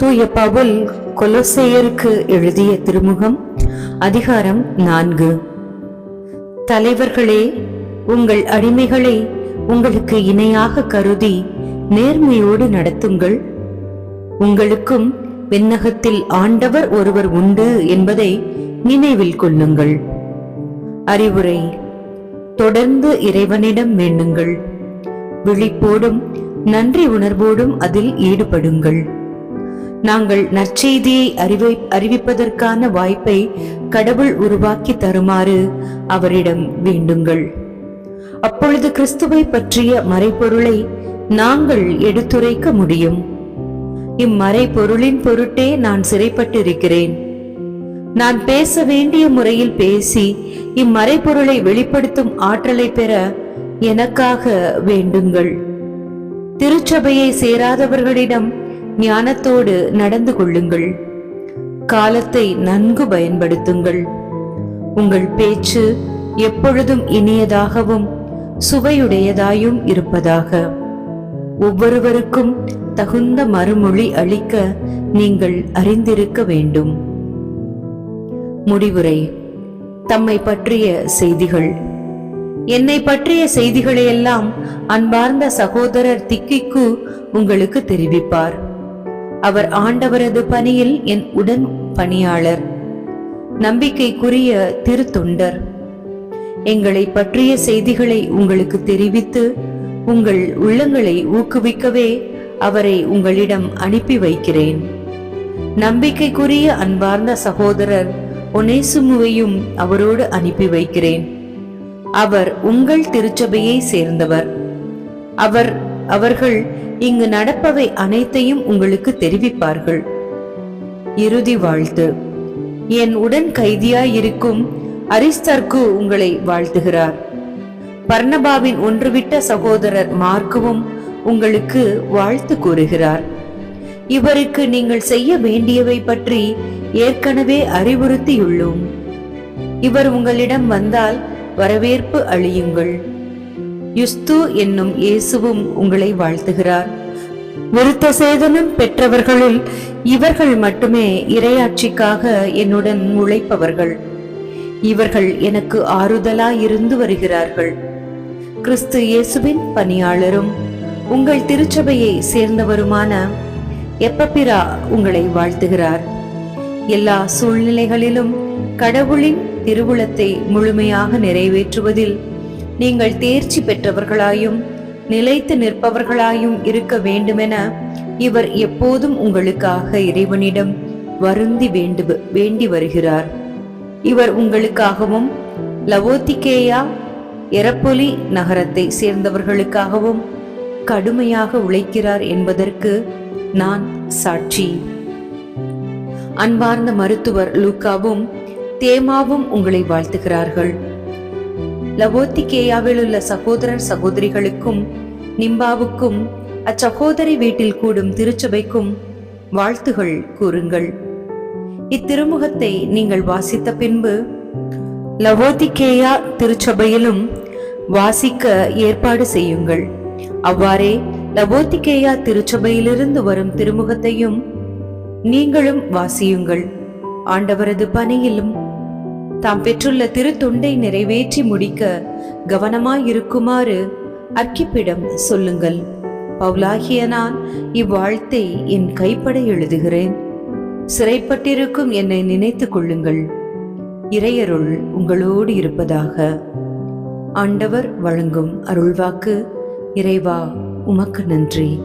தூய பவுல் கொலோசேயருக்கு எழுதிய திருமுகம் அதிகாரம் நான்கு. தலைவர்களே உங்கள் அடிமைகளை உங்களுக்கு இணையாக கருதி நேர்மையோடு நடத்துங்கள். உங்களுக்கும் விண்ணகத்தில் ஆண்டவர் ஒருவர் உண்டு என்பதை நினைவில் கொள்ளுங்கள். அறிவுரை தொடர்ந்து இறைவனிடம் வேண்டுங்கள். விழிப்போடும் நன்றி உணர்வோடும் அதில் ஈடுபடுங்கள். நாங்கள் நற்செய்தியை அறிவை அறிவிப்பதற்கான வாய்ப்பை கடவுள் உருவாக்கி தருமாறு அவரிடம் வேண்டுங்கள். அப்பொழுது கிறிஸ்துவை பற்றிய மறைப்பொருளை நாங்கள் எடுத்துரைக்க முடியும். இம்மறைப்பொருளின் பொருட்டே நான் சிறைப்பட்டிருக்கிறேன். நான் பேச வேண்டிய முறையில் பேசி இம்மறைபொருளை வெளிப்படுத்தும் ஆற்றலை பெற எனக்காக வேண்டுங்கள். திருச்சபையை சேராதவர்களிடம் ஞானத்தோடு நடந்து கொள்ளுங்கள். காலத்தை நன்கு பயன்படுத்துங்கள். உங்கள் பேச்சு எப்பொழுதும் இனியதாகவும் சுவையுடையதாயும் இருப்பதாக. ஒவ்வொருவருக்கும் தகுந்த மறுமொழி அளிக்க நீங்கள் அறிந்திருக்க வேண்டும். முடிவுரை. தம்மை பற்றிய செய்திகள். என்னை பற்றிய செய்திகளையெல்லாம் அன்பார்ந்த சகோதரர் திக்கிக்கு உங்களுக்கு தெரிவிப்பார். அவர் ஆண்டவரது பணியில் என் உடன் பணியாளர். நம்பிக்கைக்குரிய திருத்தொண்டர். எங்களை பற்றிய செய்திகளை உங்களுக்கு தெரிவித்து உங்கள் உள்ளங்களை ஊக்குவிக்கவே அவரை உங்களிடம் அனுப்பி வைக்கிறேன். நம்பிக்கைக்குரிய அன்பார்ந்த சகோதரர் ஒனேசுமுவையும் அவரோடு அனுப்பி வைக்கிறேன். அவர் உங்கள் திருச்சபையை சேர்ந்தவர். அவர் அவர்கள் இங்கு நடப்பவை அனைத்தையும் உங்களுக்கு தெரிவிப்பார்கள். இறுதி வாழ்த்து. என் உடன் கைதியாயிருக்கும் அரிஸ்தர்கு உங்களை வாழ்த்துகிறார். பர்ணபாவின் ஒன்றுவிட்ட சகோதரர் மார்க்குவும் உங்களுக்கு வாழ்த்து கூறுகிறார். இவருக்கு நீங்கள் செய்ய வேண்டியவை பற்றி ஏற்கனவே அறிவுறுத்தியுள்ளோம். இவர் உங்களிடம் வந்தால் வரவேற்பு அழியுங்கள் யுஸ்து என்னும் இயேசுவும் உங்களை வாழ்த்துகிறார். விருத்த சேதனம் பெற்றவர்களுள் இவர்கள் மட்டுமே இரையாட்சிக்காக என்னுடன் உழைப்பவர்கள் இவர்கள் எனக்கு ஆறுதலாயிருந்து வருகிறார்கள். கிறிஸ்து இயேசுவின் பணியாளரும் உங்கள் திருச்சபையை சேர்ந்தவருமான எப்பப்பிரா உங்களை வாழ்த்துகிறார். எல்லா சூழ்நிலைகளிலும் கடவுளின் திருவுளத்தை முழுமையாக நிறைவேற்றுவதில் நீங்கள் தேர்ச்சி பெற்றவர்களாயும் நிலைத்து நிற்பவர்களாயும் இருக்க வேண்டுமென இவர் எப்போதும் உங்களுக்காக இறைவனிடம் வருந்தி வேண்டு வேண்டி வருகிறார். இவர் உங்களுக்காகவும் லவோத்திகேயா எரப்பொலி நகரத்தை சேர்ந்தவர்களுக்காகவும் கடுமையாக உழைக்கிறார் என்பதற்கு நான் சாட்சி. அன்பார்ந்த மருத்துவர் லூக்காவும் தேமாவும் உங்களை வாழ்த்துகிறார்கள். லவோத்திகேயாவில் உள்ள சகோதரர் சகோதரிகளுக்கும் நிம்பாவுக்கும் அச்சகோதரி வீட்டில் கூடும் திருச்சபைக்கும் வாழ்த்துகள் கூறுங்கள். இத்திருமுகத்தை நீங்கள் வாசித்த பின்பு லவோதிகேயா திருச்சபையிலும் வாசிக்க ஏற்பாடு செய்யுங்கள். அவ்வாறே லவோதிகேயா திருச்சபையிலிருந்து வரும் திருமுகத்தையும் நீங்களும் வாசியுங்கள். ஆண்டவரது பணியிலும் தாம் பெற்றுள்ள திருத்தொண்டை நிறைவேற்றி முடிக்க கவனமாயிருக்குமாறு அர்க்கிப்பிடம் சொல்லுங்கள். பவுலாகிய நான் இவ்வாழ்த்தை என் கைப்பட எழுதுகிறேன். சிறைப்பட்டிருக்கும் என்னை நினைத்து கொள்ளுங்கள். இறையருள் உங்களோடு இருப்பதாக. ஆண்டவர் வழங்கும் அருள்வாக்கு இறைவா உமக்கு நன்றி.